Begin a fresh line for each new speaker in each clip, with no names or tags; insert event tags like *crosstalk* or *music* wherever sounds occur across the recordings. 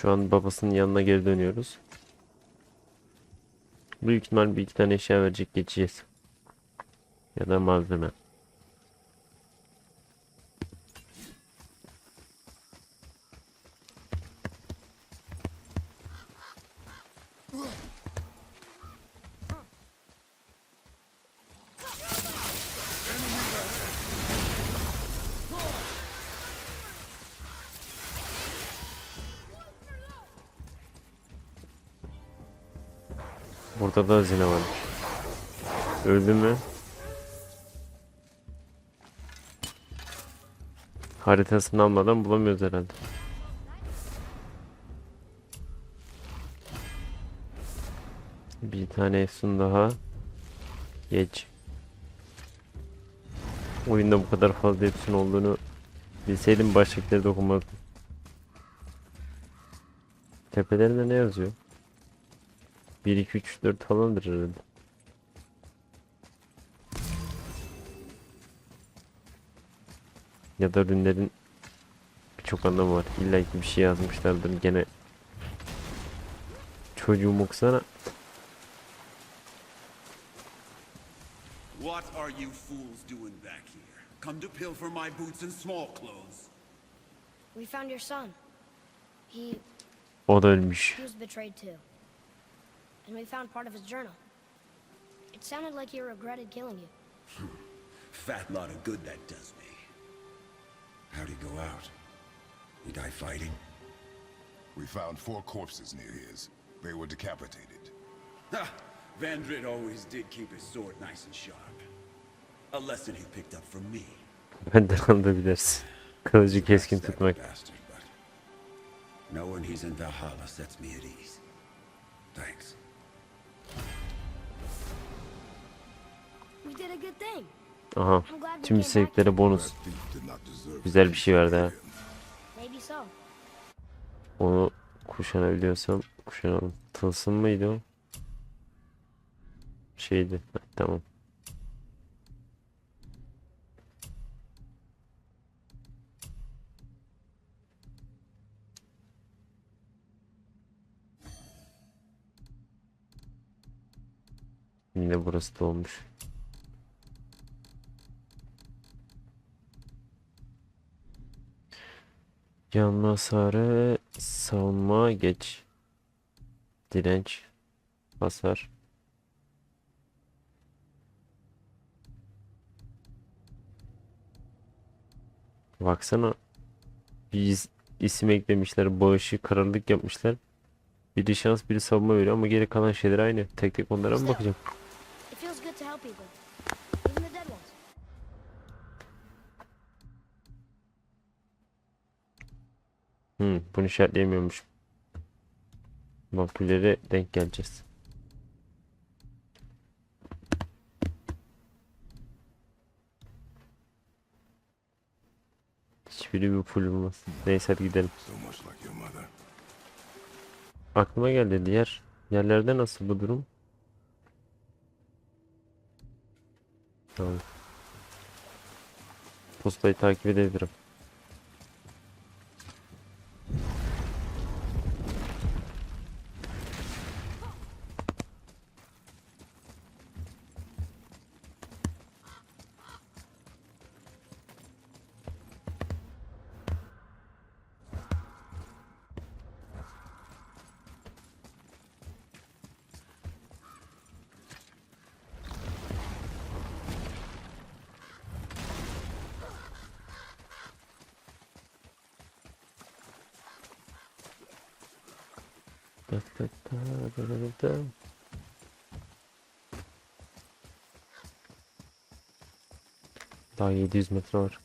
Şu an babasının yanına geri dönüyoruz. Büyük ihtimal bir iki tane eşya verecek geçeceğiz. Ya da malzeme. Burada da hazine var. Öldü mü? Haritasını almadan bulamıyoruz herhalde. Bir tane Efsun daha. Geç. Oyunda bu kadar fazla Efsun olduğunu bilseydim baştakileri dokunmazdım. Tepelerinde ne yazıyor? 1, 2, 3, 4 falandır herhalde. Ya da ürünlerin birçok anlamı var. İlla ki bir şey yazmışlardır gene. Çocuğum okusana.
What are you fools doing back here? Come to pilfer my boots and small clothes?
We found your son. He
O da ölmüş.
he was betrayed too. And we found part of his journal. It sounded like he regretted killing you. Hmm.
Fat lot of good that does me. How'd he go out? He die fighting?
We found four corpses near his. They were decapitated.
Ha! Vandrid always did keep his sword nice and sharp. A lesson he picked up from me.
Benden alabilirsin. Kılıcı keskin
That
tutmak.
bastard, but knowing he's in Valhalla sets me at ease. Thanks.
Aha. Tüm
back.
bonus. Güzel bir şey verdi ha. Onu kuşanabiliyorsam kuşanalım. Tılsım mıydı o? Şeydi. Ha, tamam. Yine burası da Yanma hasarı, savunma geç. Direnç, hasar. Baksana. Bir is- isim eklemişler, bağışı, kararlılık yapmışlar. Biri şans, biri savunma veriyor ama geri kalan şeyler aynı. Tek tek onlara mı bakacağım? Hmm, bunu işaretleyemiyormuş. Vampirlere denk geleceğiz. Hiçbiri bir full olmaz. Neyse hadi gidelim. Aklıma geldi diğer yerlerde nasıl bu durum? Tamam. Postayı takip edebilirim. Da, da, da, da, da, da, da. Daha 700 metre var.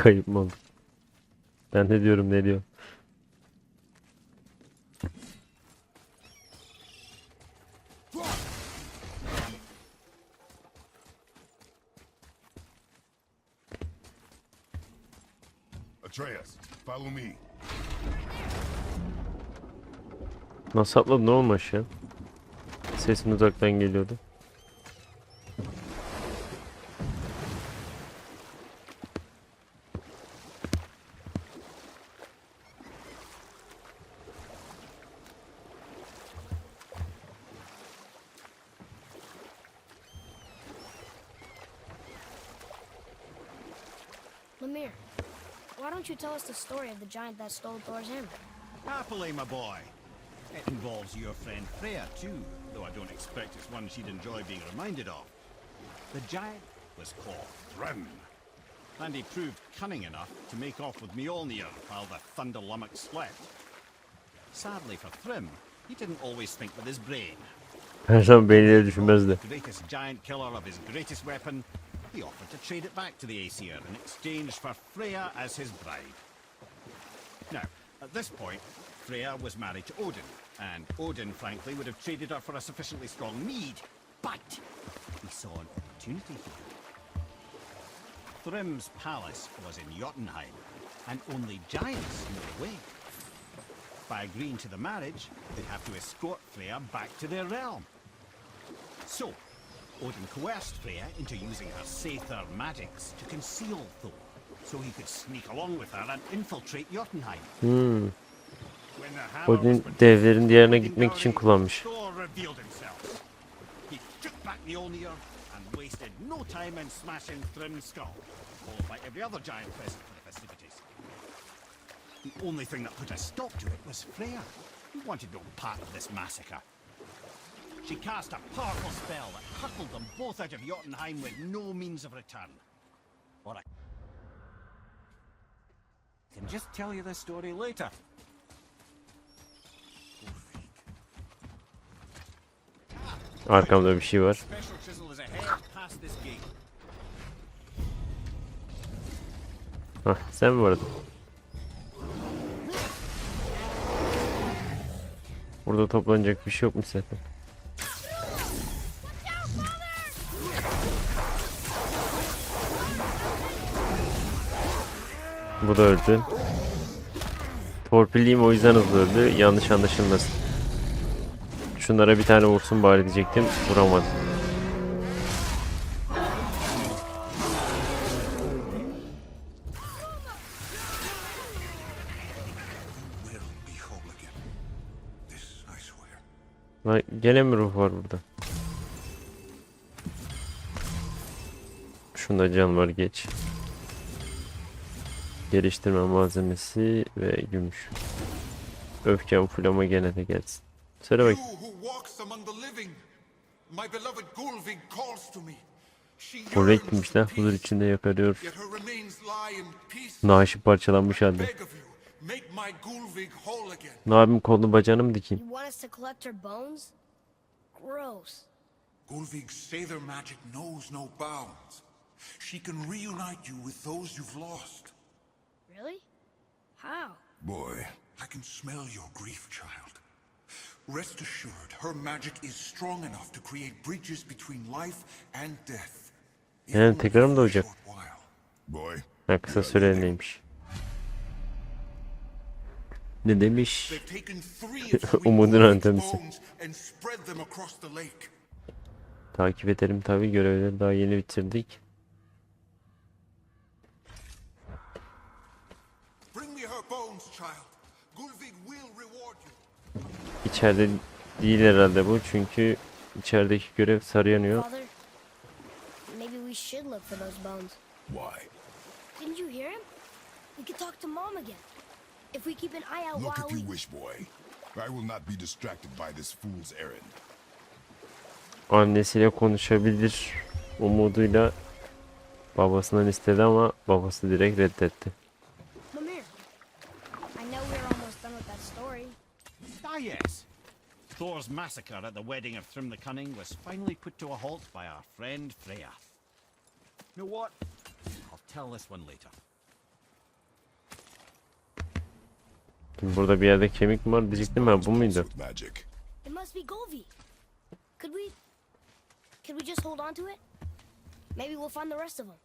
Kayıp mı oldu? Ben ne diyorum ne diyor?
Atreus, follow me.
Nasıl atladın oğlum aşağı? Sesin uzaktan geliyordu.
Lemire, why don't you tell us the story of the giant that stole Thor's hammer?
Happily, my boy. It involves your friend Freya, too, though I don't expect it's one she'd enjoy being reminded of. The giant was called Thrym, and he proved cunning enough to make off with Mjolnir while the Thunder Lummox slept. Sadly for Thrym, he didn't always think with his brain.
Her zaman beyniyle düşünmezdi.
Greatest giant killer of his greatest weapon, he offered to trade it back to the Aesir in exchange for Freya as his bride. Now, at this point, Freya was married to Odin, and Odin, frankly, would have traded her for a sufficiently strong mead, but he saw an opportunity here. Thrym's palace was in Jotunheim, and only giants knew the way. By agreeing to the marriage, they'd have to escort Freya back to their realm. So, Odin coerced Freya into using her Sather magics to conceal Thor, so he could sneak along with her and infiltrate Jotunheim.
Hmm.
When the hammer was
Odin
produced,
devlerin diğerine
Odin
gitmek için
Dowry,
kullanmış.
Thor revealed himself. He took back Mjolnir and wasted no time in smashing Thrym's skull, followed by every other giant present for the festivities. The only thing that put a stop to it was Freya, who wanted no part of this massacre. She cast a powerful spell that hurtled them both out of Jotunheim with no means of return. Or I can just tell you the story later.
Arkamda bir şey var. Hah sen mi varadın? Burada toplanacak bir şey yokmuş zaten. Bu da öldü. Torpilliyim o yüzden hızlı öldü. Yanlış anlaşılmasın. Şunlara bir tane vursun bari diyecektim. Vuramadı.
Will be whole again. This I swear.
Lan gene mi ruh var burada? Şunda can var geç. Geliştirme malzemesi ve gümüş. Öfkem full ama gene de gelsin. Söyle bak. Oraya gitmiş lan huzur içinde yakarıyor. Naaşı parçalanmış halde. Ne yapayım kolunu bacağını mı dikeyim?
Gulvig's Sather magic knows no bounds. She can reunite you with those you've lost.
Really? How?
Boy,
I can smell your grief, child. Rest assured, her magic is strong enough to create bridges between life and death.
Yani tekrar mı doğacak?
boy.
Ha kısa süreliğineymiş. Ne demiş?
They've taken three of *laughs* Sweet
Umudun
Gulvig's
antenisi.
bones and spread them across the lake.
Takip edelim tabi görevleri daha yeni bitirdik.
Bring me her bones, child. Gulvig will reward you.
İçeride değil herhalde bu çünkü içerideki görev sarı yanıyor.
Maybe we should look for those bones.
Why?
Didn't you hear him? We could talk to Mom again. If we keep an eye out
Look
while
if you
we...
wish, boy. I will not be distracted by this fool's errand.
Annesiyle konuşabilir umuduyla babasından istedi ama babası direkt reddetti.
Mimir, I know we're almost done with that story.
Ah, yes. Thor's massacre at the wedding of Thrym the Cunning was finally put to a halt by our friend Freya. You know what? I'll tell this one later.
Burada bir yerde kemik mi var diyecektim ben bu muydu?
Magic.
It must be Golvi. Could we... Could we just hold on to it? Maybe we'll find the rest of them.